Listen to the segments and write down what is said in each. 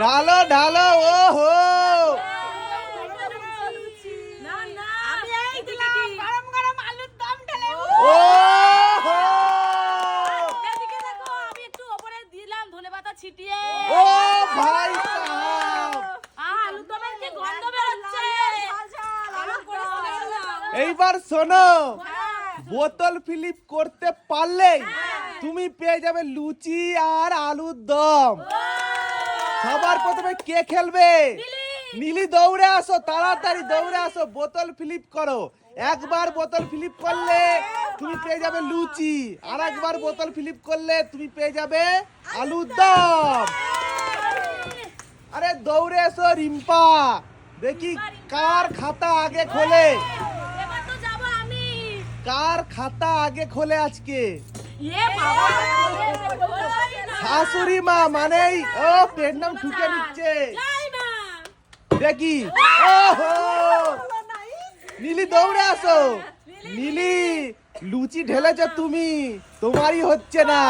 ঢালো ঢালো ও হো ও ছিটিয়ে। ভাই দমের কি গন্ধ বেরোচ্ছে। এইবার শোনো বোতল ফিলিপ করতে পারলেই তুমি পেয়ে যাবে লুচি আর আলুর দম। সবার প্রথমে কে খেলবে? নীলি দৌড়ে আসো তাড়াতাড়ি দৌড়ে আসো বোতল ফিলিপ করো। একবার বোতল ফিলিপ করলে তুমি পেয়ে যাবে লুচি। আর একবার বোতল ফিলিপ করলে তুমি পেয়ে যাবে আলুর দম। আরে দৌড়ে এসো রিম্পা। দেখি কার খাতা আগে খোলে? কার খাতা আগে খোলে আজকে? শাশুড়ি মা মানেই ও পেট নাম ঠুকে নিচ্ছে। দেখি। নীলি দৌড়ে আসো। নীলি লুচি ঢেলেছ তুমি। তোমারই হচ্ছে না।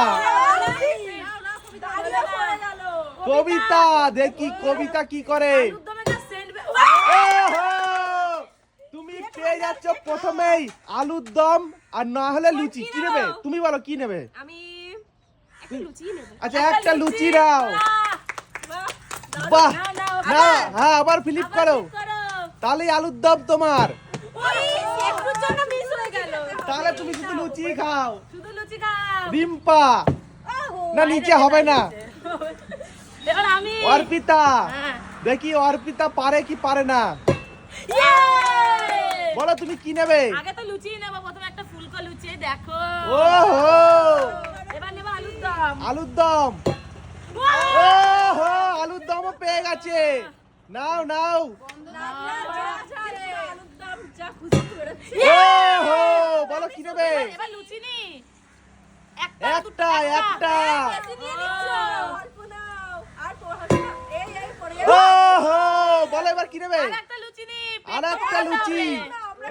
কবিতা দেখি কবিতা কি করে ওহো তুমি পেয়ে যাচ্ছ প্রথমেই আলুর দম আর না হলে লুচি। কি নেবে? তুমি বলো কি নেবে? আমি আচ্ছা একটা লুচি। নাও বাহ না হ্যাঁ আবার ফিলিপ করো। তাহলে আলুর দম তোমার। হয়ে তাহলে তুমি শুধু লুচি খাও। শুধু লুচি খাও। রিম্পা না নিচে হবে না। অর্পিতা। হ্যাঁ। দেখি অর্পিতা পারে কি পারে না! বলো তুমি কি নেবে? আগে তো লুচি নেব প্রথমে একটা ফুলকো লুচি দেখো। ওহো! এবার নেব আলুর দম। আলুর দম। ওহো আলুর দমও পেয়ে গেছে। নাও নাও। ওহো বলো কি নেবে? এবার লুচি নি একটা একটা। ওহো বলো এবার কি নেবে? আর একটা লুচি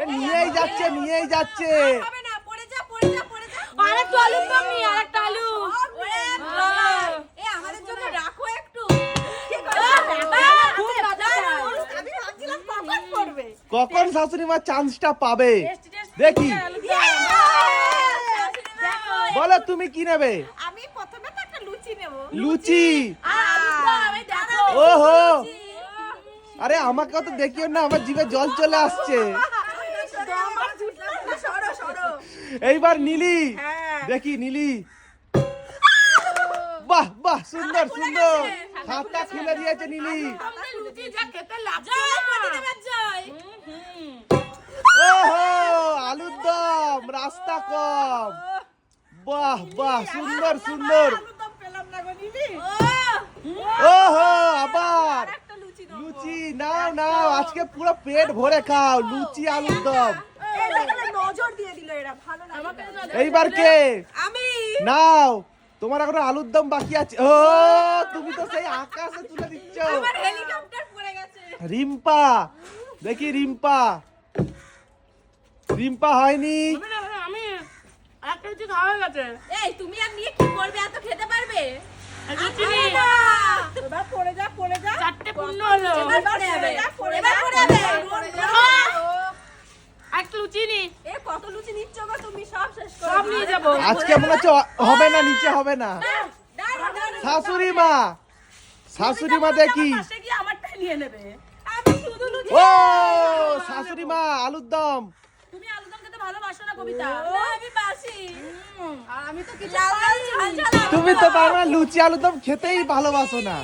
নিয়েই যাচ্ছে নিয়েই যাচ্ছে। আর একটা একটা কখন শাশুড়ি মা চান্সটা পাবে? দেখি। বলো তুমি কি নেবে? আমি প্রথমে তো একটা লুচি নেব। লুচি। ও ওহো! আরে আমাকে তো দেখিও না আমার জিভে জল চলে আসছে। এইবার নীলি। হ্যাঁ। দেখি নীলি। বাহ বাহ সুন্দর সুন্দর। খাতা খুলে দিয়েছে নীলি। আলুর দম রাস্তা কম। বাহ বাহ সুন্দর সুন্দর। ওহো আবার। লুচি নাও নাও আজকে পুরো পেট ভরে খাও। লুচি আলুর দম। নজর দিয়ে দিল এরা ভালো না। এইবার কে? আমি। নাও তোমার এখন আলুর দম বাকি আছে। ও তুমি তো সেই আকাশে তুলে দিচ্ছ। আমার হেলিকপ্টার পড়ে গেছে। রিম্পা দেখি রিম্পা। রিম্পা হয়নি? আমি একটা লুচি খাওয়া হয়ে গেছে। এই তুমি আর নিয়ে কি করবে? এত খেতে পারবে? এবার পড়ে যা পড়ে যা। চারটে পূর্ণ হলো। এবার পড়ে যাবে। এবার পড়ে যাবে। আর লুচি নি। এ কত লুচি নিচ্ছ গো তুমি? সব শেষ করো। সব নিয়ে যাব। আজকে মনে হচ্ছে হবে না নিচে হবে না। শাশুড়ি মা শাশুড়ি মা দেখি। আমারটা নিয়ে নেবে। আমি শুধু লুচি ও শাশুড়ি মা আলুর দম তুমি আলুদম খেতে ভালোবাসো না কবিতা। ও, আমি বাসি। আমি তো কিছু তুমি তো মানে লুচি আলুর দম খেতেই ভালোবাসো না।